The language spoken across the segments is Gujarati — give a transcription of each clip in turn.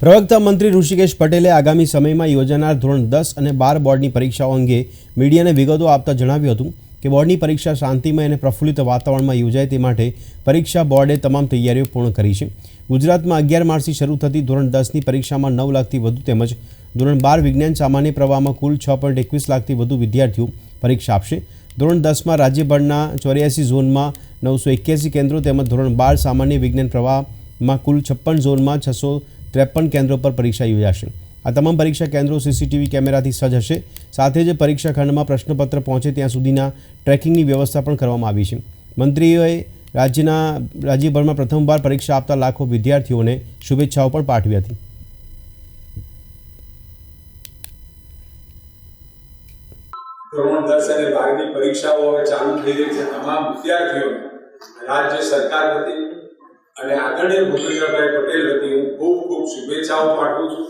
પ્રવક્તા મંત્રી ઋષિકેશ પટેલે આગામી સમયમાં યોજાનાર ધોરણ દસ અને બાર બોર્ડની પરીક્ષાઓ અંગે મીડિયાને વિગતો આપતા જણાવ્યું હતું કે બોર્ડની પરીક્ષા શાંતિમય અને પ્રફુલ્લિત વાતાવરણમાં યોજાય તે માટે પરીક્ષા બોર્ડે તમામ તૈયારીઓ પૂર્ણ કરી છે. ગુજરાતમાં અગિયાર માર્ચથી શરૂ થતી ધોરણ દસની પરીક્ષામાં નવ લાખથી વધુ તેમજ ધોરણ બાર વિજ્ઞાન સામાન્ય પ્રવાહમાં કુલ છ પોઈન્ટ એકવીસ લાખથી વધુ વિદ્યાર્થીઓ પરીક્ષા આપશે. ધોરણ દસમાં રાજ્યભરના ચોર્યાસી ઝોનમાં નવસો એક્યાસી કેન્દ્રો તેમજ ધોરણ બાર સામાન્ય વિજ્ઞાન પ્રવાહમાં કુલ છપ્પન ઝોનમાં છસો ત્રેપન કેન્દ્રો પર પરીક્ષા યોજાશે. આ તમામ પરીક્ષા કેન્દ્રો સીસીટીવી કેમેરાથી સજ્જ હશે. સાથે જ પરીક્ષા ખંડમાં પ્રશ્નપત્ર પહોંચે ત્યાં સુધીના ટ્રેકિંગની વ્યવસ્થા પણ કરવામાં આવી છે. મંત્રીઓએ રાજ્યના, રાજ્યભરમાં પ્રથમવાર પરીક્ષા આપતા લાખો વિદ્યાર્થીઓને શુભેચ્છાઓ પણ પાઠવી હતી. ધોરણ દસ અને બારની પરીક્ષાઓ હવે ચાલુ થઈ રહી છે. તમામ વિદ્યાર્થીઓને રાજ્ય સરકાર વતી અને આદરણીય ભૂપેન્દ્રભાઈ પટેલ ખૂબ ખૂબ શુભેચ્છાઓ પાઠવું છું.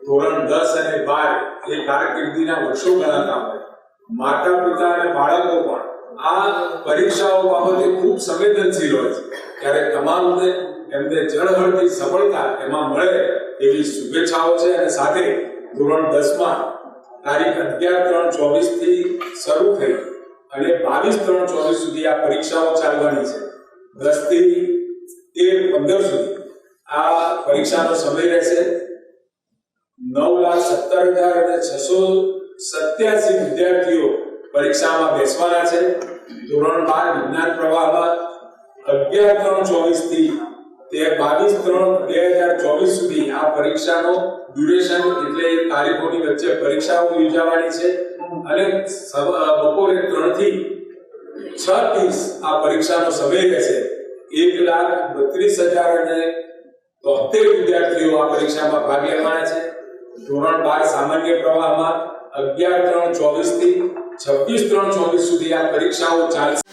ધોરણ દસ અને બાર એ કારકિર્દીના વર્ષો ગણાતા હોય માતા પિતા અને બાળકો પણ આ પરીક્ષાઓ બાબતે ખૂબ સંવેદનશીલ હોય છે. ત્યારે તમામને એમને જળહળતી સફળતા એમાં મળે એવી શુભેચ્છાઓ છે અને સાથે ધોરણ દસમાં તારીખ અગિયાર ત્રણ ચોવીસથી શરૂ થઈ અને બાવીસ ત્રણ ચોવીસ સુધી આ પરીક્ષાઓ ચાલવાની છે. દસથી તેર પંદર સુધી. આ પરીક્ષાનો સમય રહેશે. નવ લાખ સત્તર હજાર અને છસો સત્યાસી વિદ્યાર્થીઓ પરીક્ષામાં બેસવાના છે. ધોરણ બાર વિજ્ઞાન પ્રવાહમાં અગિયાર ત્રણ ચોવીસથી તે બાવીસ ત્રણ બે હજાર ચોવીસ સુધી આ પરીક્ષાનો ડ્યુરેશન એટલે તારીખોની વચ્ચે પરીક્ષાઓ યોજાવાની છે. અને બપોરે ત્રણથી છ ત્રીસ આ પરીક્ષાનો સમય રહેશે. એક લાખ બત્રીસ હજાર અને તોતેર વિદ્યાર્થીઓ આ પરીક્ષામાં ભાગ લેવાના છે. ધોરણ બાર સામાન્ય પ્રવાહમાં અગિયાર ત્રણ ચોવીસથી છવ્વીસ ત્રણ ચોવીસ સુધી આ પરીક્ષાઓ ચાલશે.